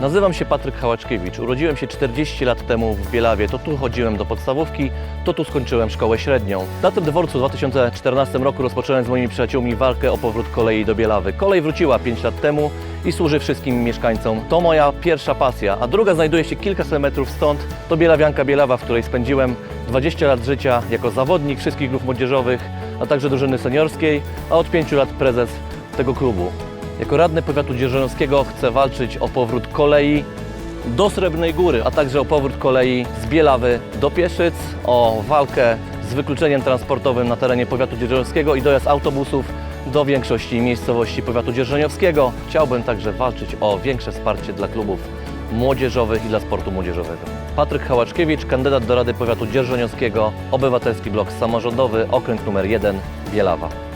Nazywam się Patryk Hałaczkiewicz. Urodziłem się 40 lat temu w Bielawie. To tu chodziłem do podstawówki, to tu skończyłem szkołę średnią. Na tym dworcu w 2014 roku rozpocząłem z moimi przyjaciółmi walkę o powrót kolei do Bielawy. Kolej wróciła 5 lat temu i służy wszystkim mieszkańcom. To moja pierwsza pasja, a druga znajduje się kilkaset metrów stąd. To Bielawianka Bielawa, w której spędziłem 20 lat życia jako zawodnik wszystkich grup młodzieżowych, a także drużyny seniorskiej, a od 5 lat prezes tego klubu. Jako radny powiatu dzierżoniowskiego chcę walczyć o powrót kolei do Srebrnej Góry, a także o powrót kolei z Bielawy do Pieszyc, o walkę z wykluczeniem transportowym na terenie powiatu dzierżoniowskiego i dojazd autobusów do większości miejscowości powiatu dzierżoniowskiego. Chciałbym także walczyć o większe wsparcie dla klubów młodzieżowych i dla sportu młodzieżowego. Patryk Hałaczkiewicz, kandydat do Rady Powiatu Dzierżoniowskiego, Obywatelski Blok Samorządowy, okręg numer 1, Bielawa.